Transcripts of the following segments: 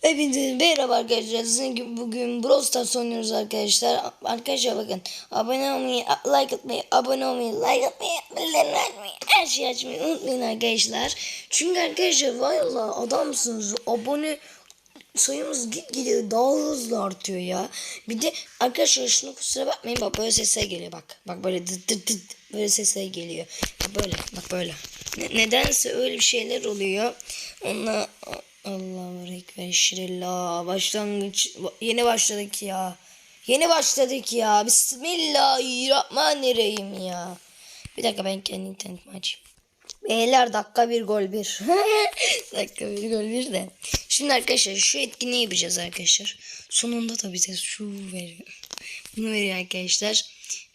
Hepinize merhaba arkadaşlar. Sizin gibi bugün Brawl Stars oynuyoruz arkadaşlar. Arkadaşlar bakın. Abone olmayı, like atmayı, abone olmayı, like atmayı, bildirimleri açmayı, her şeyi açmayı unutmayın arkadaşlar. Çünkü arkadaşlar valla adamsınız. Abone sayımız gitgide daha hızlı artıyor ya. Bir de arkadaşlar şunu kusura bakmayın bak böyle sesler geliyor bak. Bak böyle dıt dıt dıt böyle sesler geliyor. Böyle bak böyle. Ne- nedense öyle bir şeyler oluyor. Onunla Allahu Ekber şirillah başlangıç yeni başladık ya. Yeni başladık ya. Bismillahirrahmanirrahim ya. Bir dakika ben kendi internetimi açayım. Beyler dakika bir gol bir. dakika bir gol bir de. Şimdi arkadaşlar şu etkinliği yapacağız arkadaşlar. Sonunda da bize şu veriyor. Bunu veriyor arkadaşlar.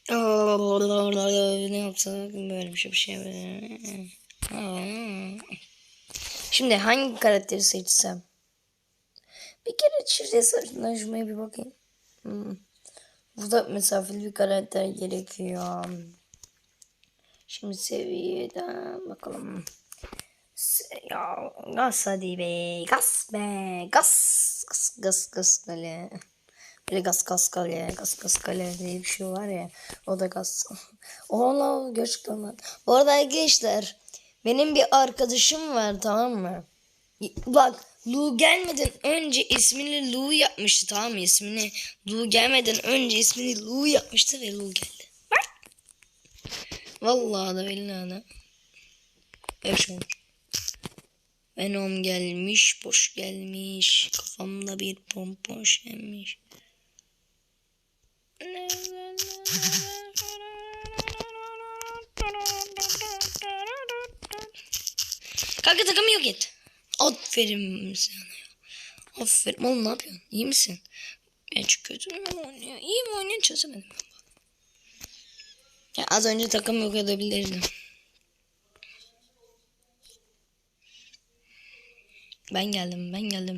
Ne yapsak böyle bir şey bir şey. Şimdi hangi karakteri seçsem? Bir kere çift hesaplaşmaya bir bakayım. Hmm. Burada mesafeli bir karakter gerekiyor. Şimdi seviyeden bakalım. Ya gaz hadi be. Gaz be. Gaz. Gaz gaz gaz kale. Böyle gaz gaz kale. Gaz gaz kale diye bir şey var ya. O da gaz. Oğlum gerçekten lan. Bu arada arkadaşlar. Benim bir arkadaşım var tamam mı? Bak Lu gelmeden önce ismini Lu yapmıştı tamam mı? İsmini Lu gelmeden önce ismini Lu yapmıştı ve Lu geldi. Bak. Vallahi da billahi da. Evet. Venom gelmiş, boş gelmiş. Kafamda bir pompoş gelmiş. Kanka takımı yok et. Aferin sana. Aferin. Oğlum ne yapıyorsun? İyi misin? Hiç kötü mü oynuyor? İyi mi oynuyor çözemedim. Ya az önce takım yok edebilirdim. Ben geldim, ben geldim.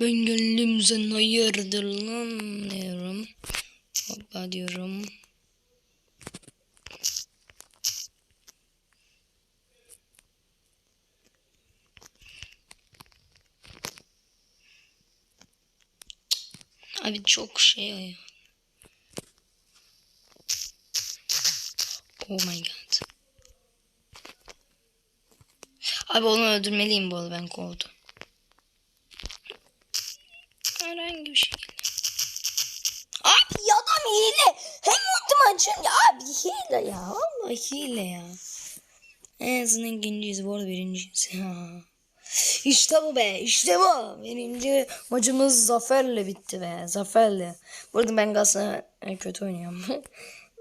Ben sen hayırdır lan diyorum. Hoppa diyorum. Abi çok şey ya. Oh my god. Abi onu öldürmeliyim bu arada ben kovdum. Herhangi bir şekilde. Abi adam hile. Hem açıyorum ya abi hile ya. Vallahi hile ya. En azından ikinciyiz bu arada birinciyiz. Ha. İşte bu be işte bu. Birinci maçımız zaferle bitti be zaferle. Burada ben Gas'la kötü oynuyorum.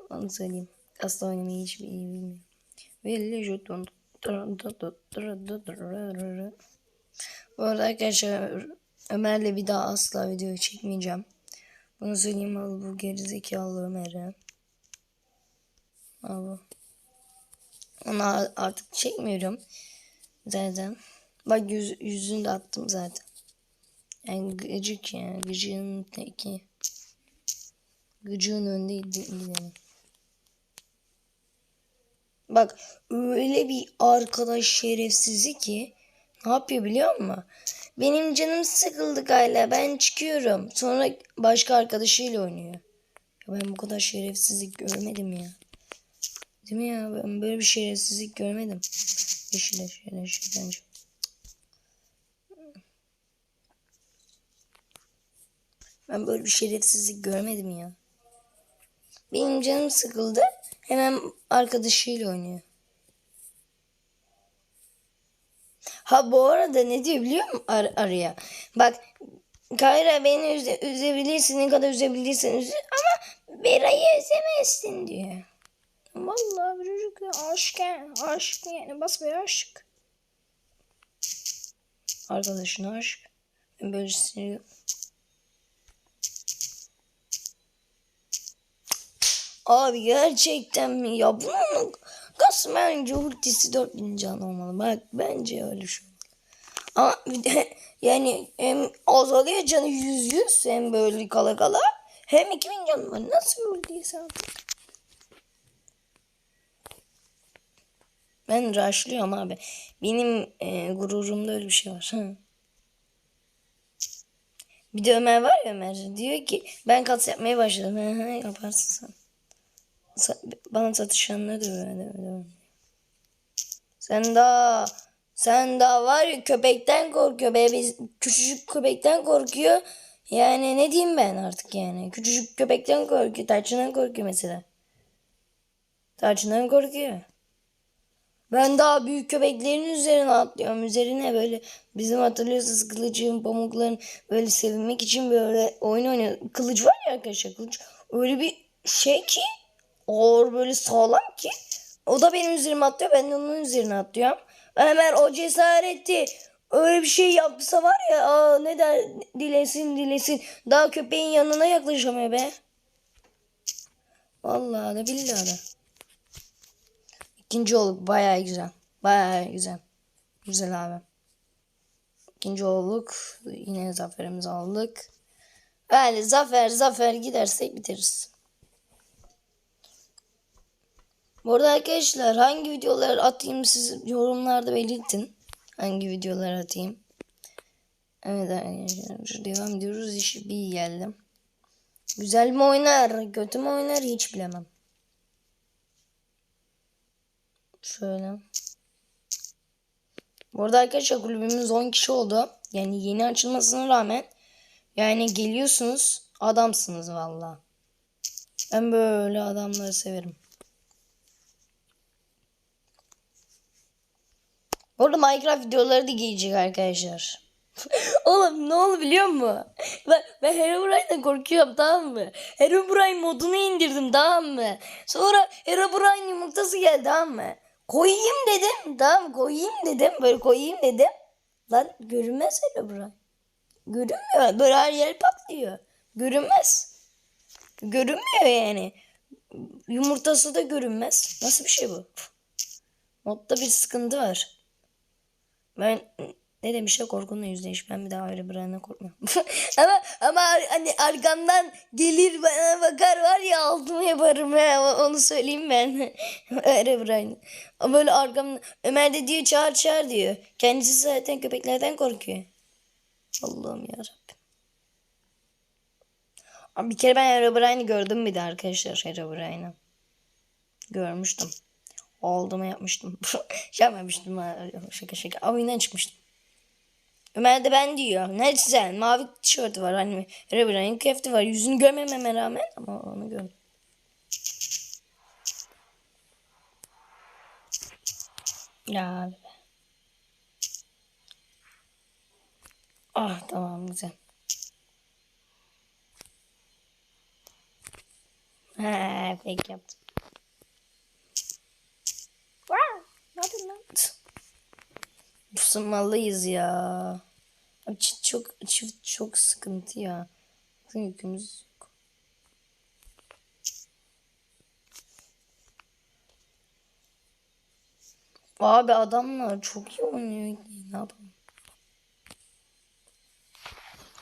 Onu söyleyeyim. Gas'la oynamayı hiç iyi bilmiyorum. Belli juton. Bu arada arkadaşlar Ömer'le bir daha asla video çekmeyeceğim. Bunu söyleyeyim al bu gerizekalı Ömer'e. Al bu. Onu artık çekmiyorum. Zaten. Bak yüz, yüzünü de attım zaten. Yani gıcık ya. Gıcığın teki. Gıcığın önünde gidelim. Bak öyle bir arkadaş şerefsizi ki ne yapıyor biliyor musun? Benim canım sıkıldı galiba ben çıkıyorum. Sonra başka arkadaşıyla oynuyor. Ya ben bu kadar şerefsizlik görmedim ya. Değil mi ya? Ben böyle bir şerefsizlik görmedim. Yeşil yeşil yeşil yeşil. Ben böyle bir şerefsizlik görmedim ya. Benim canım sıkıldı. Hemen arkadaşıyla oynuyor. Ha bu arada ne diyor biliyor musun Ar araya? Bak Kayra beni üze üzebilirsin ne kadar üzebilirsin üze ama Bera'yı üzemezsin diyor. Vallahi bir çocuk ya aşk yani aşk yani basbaya aşık. Arkadaşına aşk. Ben böyle hissediyorum. Abi gerçekten mi? Ya bunun Gas bence ultisi 4000 can olmalı. Bak bence öyle şu. Ama bir de yani hem azalıyor canı 100 100 hem böyle kala kala hem 2000 can var. Nasıl bir ultiyse artık. Ben rushlıyorum abi. Benim e, gururumda öyle bir şey var. Hı. Bir de Ömer var ya Ömer. Diyor ki ben kat yapmaya başladım. Hı, yaparsın sen. Bana satışanlar da öyle öyle. Sen daha sen daha var ya köpekten korkuyor be. Biz, küçücük köpekten korkuyor. Yani ne diyeyim ben artık yani. Küçücük köpekten korkuyor. Tarçından korkuyor mesela. Tarçından korkuyor. Ben daha büyük köpeklerin üzerine atlıyorum. Üzerine böyle bizim hatırlıyorsunuz kılıcın, pamukların böyle sevinmek için böyle oyun oynuyor. Kılıç var ya arkadaşlar kılıç. Öyle bir şey ki ağır böyle sağlam ki. O da benim üzerime atlıyor. Ben de onun üzerine atlıyorum. Ömer o cesareti öyle bir şey yapsa var ya aa, ne der dilesin dilesin. Daha köpeğin yanına yaklaşamıyor be. Vallahi de billahi de. İkinci olduk bayağı güzel. Bayağı güzel. Güzel abi. İkinci olduk. Yine zaferimizi aldık. Yani zafer zafer gidersek bitiririz. Bu arada arkadaşlar hangi videolar atayım siz yorumlarda belirtin. Hangi videolar atayım. Evet arkadaşlar devam ediyoruz. İşi bir geldim. Güzel mi oynar, kötü mü oynar hiç bilemem. Şöyle. Bu arada arkadaşlar kulübümüz 10 kişi oldu. Yani yeni açılmasına rağmen yani geliyorsunuz adamsınız valla. Ben böyle adamları severim. Bu Minecraft videoları da gelecek arkadaşlar. Oğlum ne oldu biliyor musun? Ben, ben Herobrine'den korkuyorum tamam mı? Herobrine modunu indirdim tamam mı? Sonra Herobrine yumurtası geldi tamam mı? Koyayım dedim. Tamam koyayım dedim. Böyle koyayım dedim. Lan görünmez Herobrine. Görünmüyor. Böyle her yer patlıyor. Görünmez. Görünmüyor yani. Yumurtası da görünmez. Nasıl bir şey bu? Modda bir sıkıntı var. Ben ne demişler korkunla yüzleş. Ben bir daha öyle birine korkmuyorum. ama ama hani arkamdan gelir bana bakar var ya altıma yaparım ha. Onu söyleyeyim ben. Brian. Ama böyle arkamdan Ömer de diyor çağır çağır diyor. Kendisi zaten köpeklerden korkuyor. Allah'ım yarabbim. Abi bir kere ben Herobrine'i gördüm bir de arkadaşlar Herobrine'i. Görmüştüm. Olduğumu yapmıştım. yapmamıştım. Şaka şaka. Oyundan çıkmıştım. Ömer de ben diyor. Ne güzel. Mavi tişörtü var. Hani Herobrine'in kıyafeti var. Yüzünü görmememe rağmen ama onu gördüm. Ya abi. Ah tamam güzel. Ha, pek yaptım. Wow, ne yapıyorsun lan? Isınmalıyız ya. Abi çift çok, çift çok sıkıntı ya. Bakın yükümüz yok. Abi adamlar çok iyi oynuyor. Ne yapalım?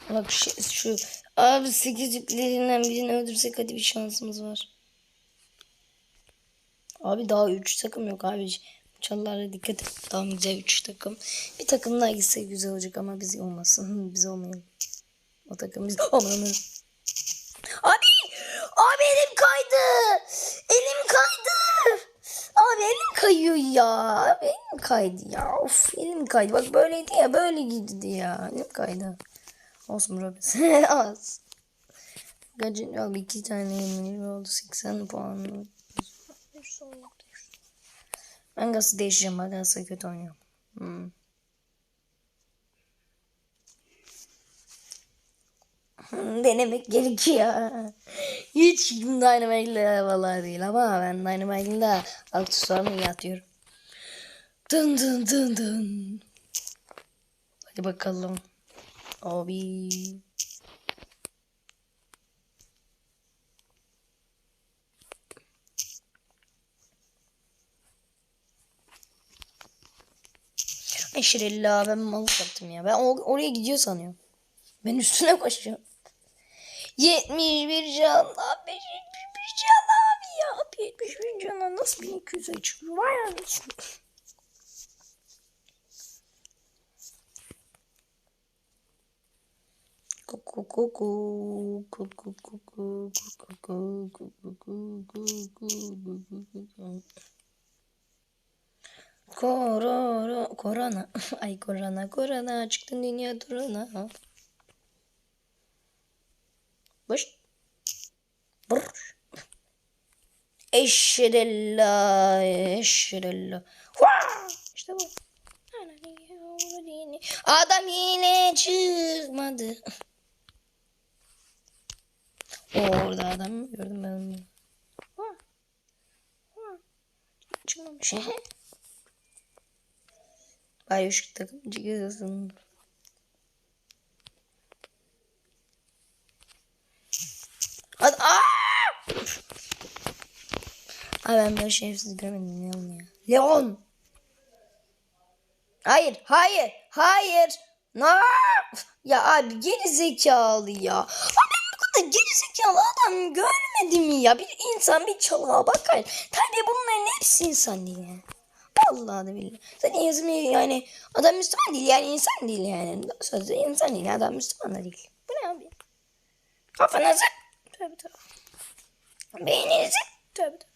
Bak şu, şu abi sekiz yüklerinden birini öldürsek hadi bir şansımız var. Abi daha 3 takım yok abi. Çalılara dikkat et. Tamam güzel 3 takım. Bir takım daha gitse güzel olacak ama biz olmasın. Biz olmayalım. O takım biz olmayalım. Abi! Abi elim kaydı! Elim kaydı! Abi elim kayıyor ya. Abi elim kaydı ya. Of elim kaydı. Bak böyleydi ya. Böyle gitti ya. Elim kaydı. Olsun Robes. Az. Gacın abi iki tane yemin oldu. 80 puan. Ben Gas'ı değişeceğim. Ben Gas'ı kötü oynuyorum. Hmm. Denemek gerekiyor. Hiç Dynamite'le vallahi değil ama ben Dynamite'le aksesuarını iyi atıyorum. Dın dın dın dın. Hadi bakalım. Abi. Eşrella ben malık yaptım ya. Ben o- oraya gidiyor sanıyorum. Ben üstüne koşuyorum. 71 can abi 71 can abi ya. 71 cana nasıl 1200'e çıkıyor? Vay anasını. Kuku Korona, ay korona, korona, çıktın dünya turuna. Boş. Brr. Eşşedella, eşşedella. İşte bu. Adam yine çıkmadı. Orada adam gördüm ben onu. Çıkmamış. Bayuş takımcı gözüksün. Hadi aaa! Ay ben böyle şerefsiz görmedim Leon ya. Leon! Hayır, hayır, hayır. No! Ya abi geri zekalı ya. Abi bu kadar geri zekalı adam görmedim ya. Bir insan bir çalığa bakar. Tabii bunların hepsi insan ya. Allah da billahi. Zaten yazım yani adam Müslüman değil yani insan değil yani. Sözde insan değil adam Müslüman da değil. Bu ne abi? Kafanızı. Tabii tabii. Beyninizi. Tabii tabii.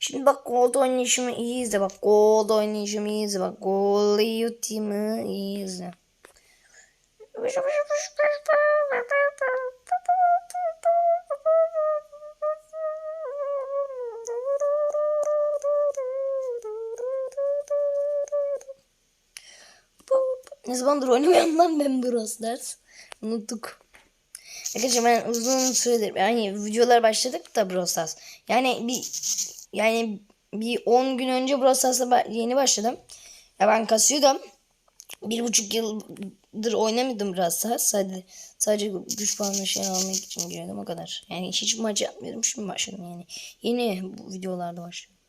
Şimdi bak gold oynayışımı iyi izle bak. Gold oynayışımı iyi izle bak. Gold yutimi iyi izle. Ne zamandır oynamayan lan ben Brawl Stars. Unuttuk. Arkadaşlar ben uzun süredir yani videolar başladık da Brawl. Yani bir yani bir 10 gün önce Brawl yeni başladım. Ya ben kasıyordum. Bir buçuk yıldır oynamadım Brawl. Sadece, sadece güç puanı şey almak için giriyordum o kadar. Yani hiç maç yapmıyordum. Şimdi başladım yani. Yeni bu videolarda başladım.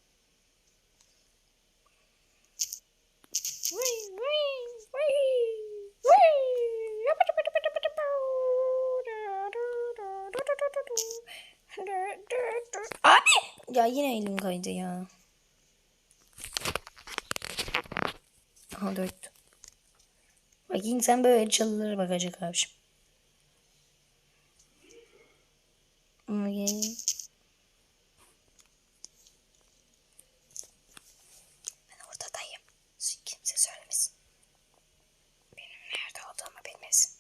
Abi! Ya yine elim kaydı ya. Aha dört. Bak insan böyle çalılara bakacak abiciğim. Ama gel. Ben ortadayım. Kimse söylemesin. Benim nerede olduğumu bilmesin.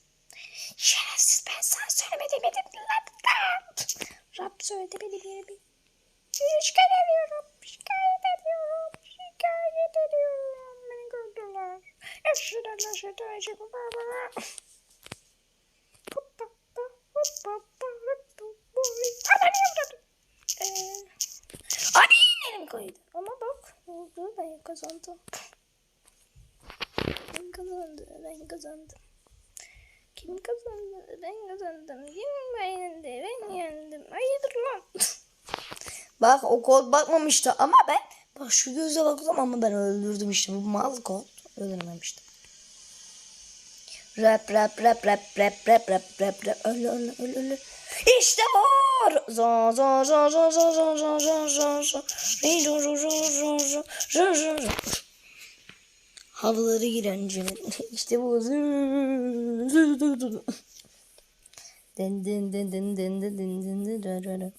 Şerefsiz ben sana söylemedim dedim lan. Rab söyledi beni bir yere bir. Şikayet ediyorum. Şikayet ediyorum. Şikayet ediyorum. Beni gördüler. Eşhedü la şehadü ecek baba. Hoppa hoppa hoppa hoppa hoppa. Ana niye vurdun? Eee. Abi koydu. Ama bak oldu ben kazandım. Ben kazandım. Ben kazandım. Kim kazandı? Ben kazandım. Kim beğendi? Ben yendim. Hayırdır lan? Bak o kod bakmamıştı ama ben bak şu göze baktım ama ben öldürdüm işte bu mal kod öldürmemiştim. Rap rap rap rap rap rap rap rap rap öl öl öl öl. İşte za za za za za za. Re zo zo zo zo zo zo zo zo. Havaları giren cümle. İşte bu. Den den den den den den den den den den den.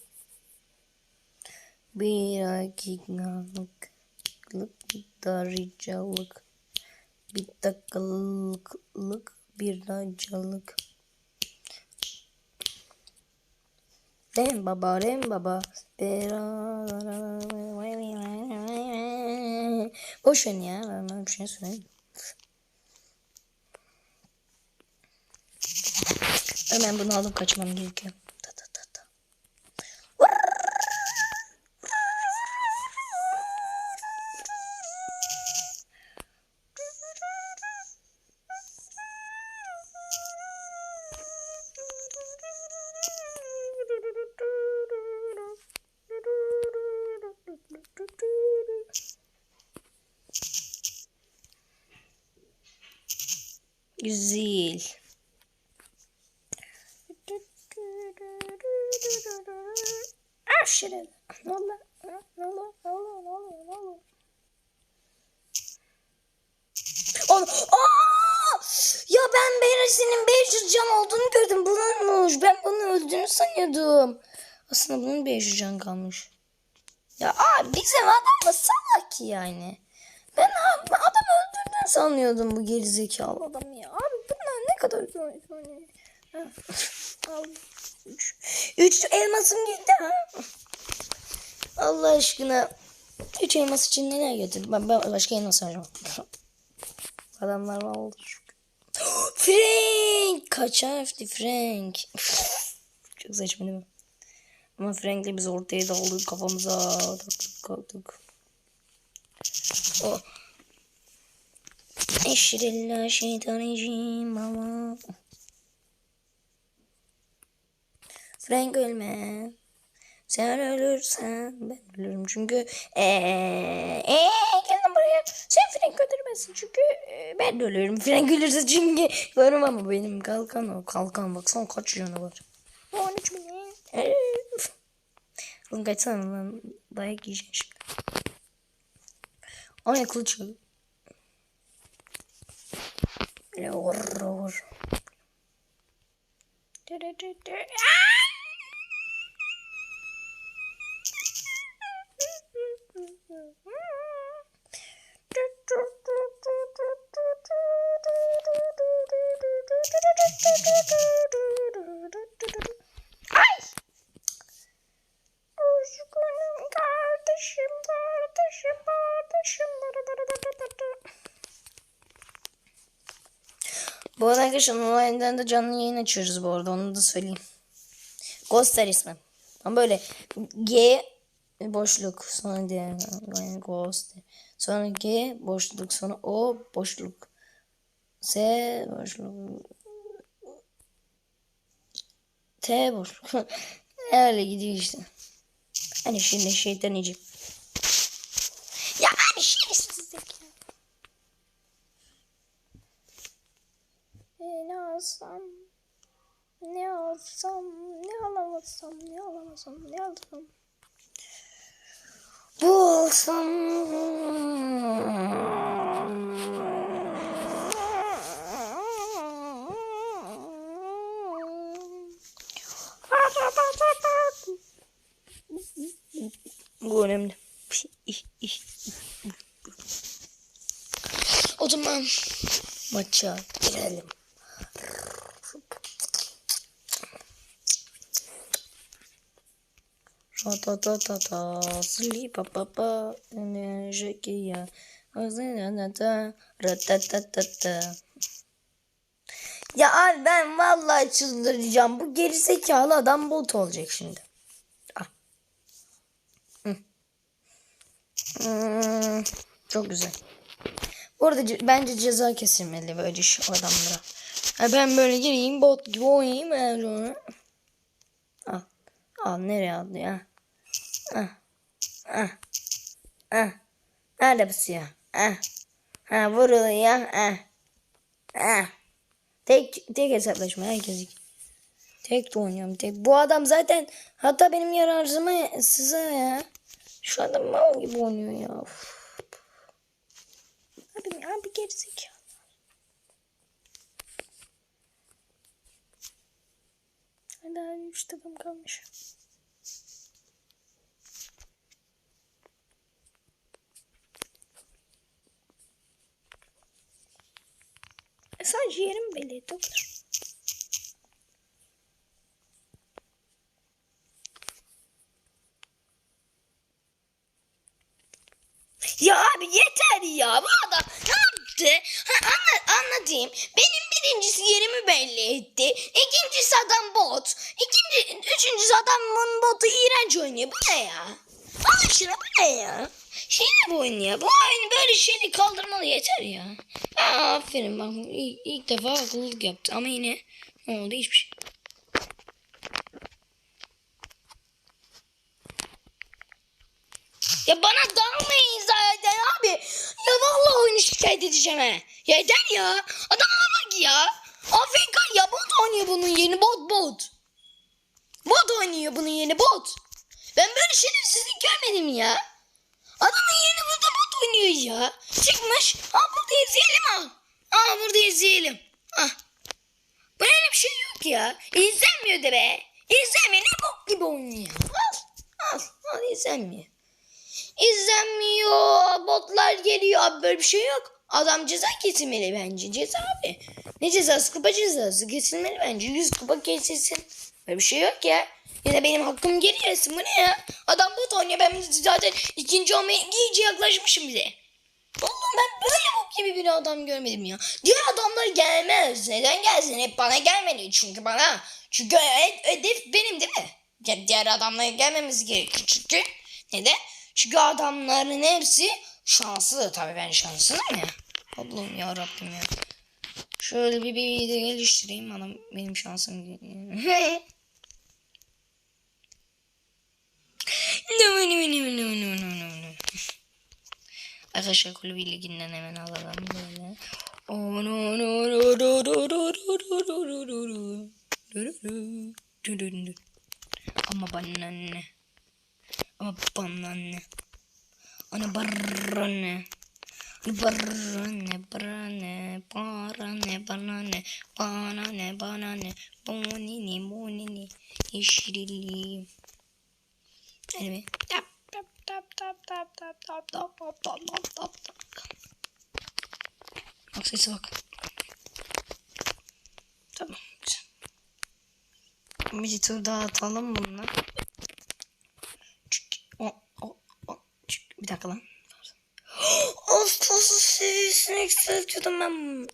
Bir dakikalık darıcalık bir dakikalık bir darıcalık Dem baba dem baba Boş verin ya ben bir şey söyleyeyim. Hemen bunu alıp kaçmam gerekiyor. Güzel. Aşırı. Ne oldu? Ne oldu? Ne oldu? Ne oldu? Ya ben Beresinin 500 can olduğunu gördüm. Bununmuş. Ben bunun öldüğünü sanıyordum. Aslında bunun bir yaşayacağın kalmış. Ya abi bizim adam da salak yani. Ben adam öldürdüğünü sanıyordum bu gerizekalı adam Al. Üç. Üç elmasım gitti ha. Allah aşkına. Üç elmas için neler getirdim? Ben, ben başka elmas arayacağım. Adamlar var oldu. Frank! Kaç harfli Frank? Çok saçma değil mi? Ama Frank'le biz ortaya daldık kafamıza kalktık. Oh. Eşrilla şeytanecim ama. Frank ölme. Sen ölürsen ben ölürüm çünkü eee ee, gelin buraya. Sen Frank öldürmezsin çünkü ee, ben de ölürüm. Frank ölürse çünkü görüm ama benim kalkan o kalkan baksana kaç canı var. 13 milyon. Oğlum kaçsana lan dayak yiyeceksin şimdi. Kılıç. Böyle vur vur. Ay! Üzgünüm kardeşim, kardeşim, kardeşim. Bu arada arkadaşlar online'den de canlı yayın açıyoruz bu arada onu da söyleyeyim. Ghoster ismi. Ama böyle G boşluk sonra D yani Ghost. Sonra G boşluk sonra O boşluk. S boşluk. T boşluk. Öyle gidiyor işte. Hani şimdi şeytan icim. Ya hani şerefsizlik ya. E, ne alsam? Ne alsam? Ne alamazsam? Ne alamazsam? Ne alsam? Bu olsam. Bu önemli. O zaman maça girelim. Ra-ta-ta-ta-ta, sli-pa-pa-pa, enerjiya, ra-ta-ta-ta, ra-ta-ta-ta-ta. Ya abi ben vallahi çıldıracağım. Bu gerizekalı adam bot olacak şimdi. Ah. Hmm, çok güzel. Bu arada ce- bence ceza kesilmeli böyle şu adamlara. Ha, ben böyle gireyim bot gibi oynayayım. Al. Al nereye aldı ya? Ah. Ah. Ah. Nerede pusuyor? Ah. Ha vuruluyor. Ah. Ah. Tek tek hesaplaşma herkes. Tek de oynuyorum tek. Bu adam zaten hatta benim yararıma size ya. Şu adam mal gibi oynuyor ya. Uf. Abi abi gerizekalı. Hala üç takım kalmış. Sadece yerim belli etti o kadar. Ya abi yeter ya bu adam ne yaptı? Ha, anla, anlatayım. Benim birincisi yerimi belli etti. İkincisi adam bot. İkinci, üçüncüsü adamın botu iğrenç oynuyor. Bu ne ya? Aşkına bu ne ya? Şey bu oyun ya. Bu oyun böyle şeyleri kaldırmalı yeter ya. Aferin bak ilk, ilk defa akıllılık yaptı ama yine ne oldu hiçbir şey. Ya bana dalmayın zaten abi. Ya vallahi oyunu şikayet edeceğim he. Yeter ya. Adama bak ya. Afrika ya bot oynuyor bunun yeni bot bot. Bot oynuyor bunun yeni bot. Ben böyle şerefsizlik görmedim ya. Adamın yeni burada oynuyor ya. Çıkmış. Aa burada izleyelim al. Aa burada izleyelim. Ah. Böyle bir şey yok ya. İzlenmiyor de be. İzlenmiyor. Ne bok gibi oynuyor. Al. Al. Al izlenmiyor. İzlenmiyor. Botlar geliyor. Abi böyle bir şey yok. Adam ceza kesilmeli bence. Ceza abi. Ne cezası? Kupa cezası kesilmeli bence. 100 kupa kesilsin. Böyle bir şey yok ya. Da benim hakkım geri yesin. Bu ne ya? Adam bot oynuyor. Ben zaten ikinci olmaya iyice yaklaşmışım bize. Oğlum ben böyle bok gibi bir adam görmedim ya. Diğer adamlar gelmez. Neden gelsin? Hep bana gelmeli. Çünkü bana. Çünkü hedef benim değil mi? Ya diğer adamların gelmemesi gerekiyor. Çünkü neden? Çünkü adamların hepsi şanslı. Tabii ben şanslıyım ya. Allah'ım ya Rabbim ya. Şöyle bir bir de geliştireyim. Adam benim şansım. no, no, no, no, no, no, no, no. Arkadaşlar kulübü liginden hemen alalım böyle. Oh no no no no no no no no no no no no. Du du du. Du du du. Ama bana ne? Ama bana ne? Ana barra ne? Barra ne? Barra ne? Barra ne? Bana ne? Bana ne? Bana ne? Boni ne? Boni be. Tap tap tap tap tap tap tap tap tap tap tap. Bak sesi bak. Tamam. güzel. Bir tur daha atalım bununla. O, o, o. Bir dakika lan. Ağustos seviyesini yükseltiyordum ben.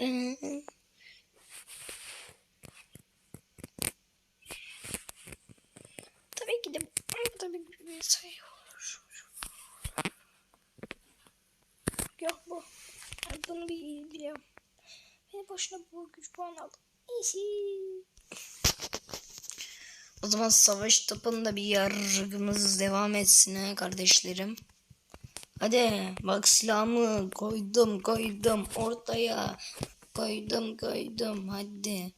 Ee, Tabii ki de bu da bir, bir sayı olur. Yok bu. Bunu bir biliyorum. Beni boşuna bu güç puan aldım. O zaman savaş topunda bir yargımız devam etsin ha kardeşlerim. Hadi bak silahımı koydum koydum ortaya. Koydum koydum hadi.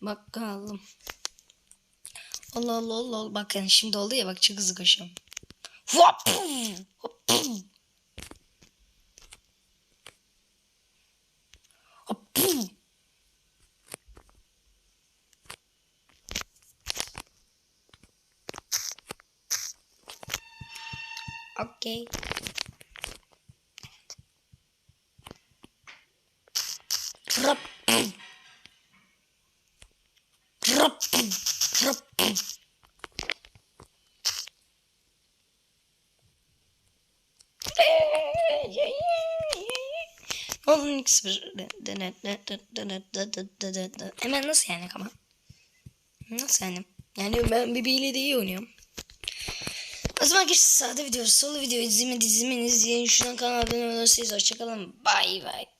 Bakalım. Allah Allah Allah Allah. Bakın şimdi oldu ya bak çok hızlı koşuyorum. Hop! Hop! Hop! Okey. Hop! Hop! Hop! Onun ikisi bir... Hemen nasıl yani ama? Nasıl yani? Yani ben bebeğiyle de iyi oynuyorum. O zaman geç sağda video, solu video izleme dizimini izleyin. Şuradan kanala abone olursanız hoşçakalın. Bye bye.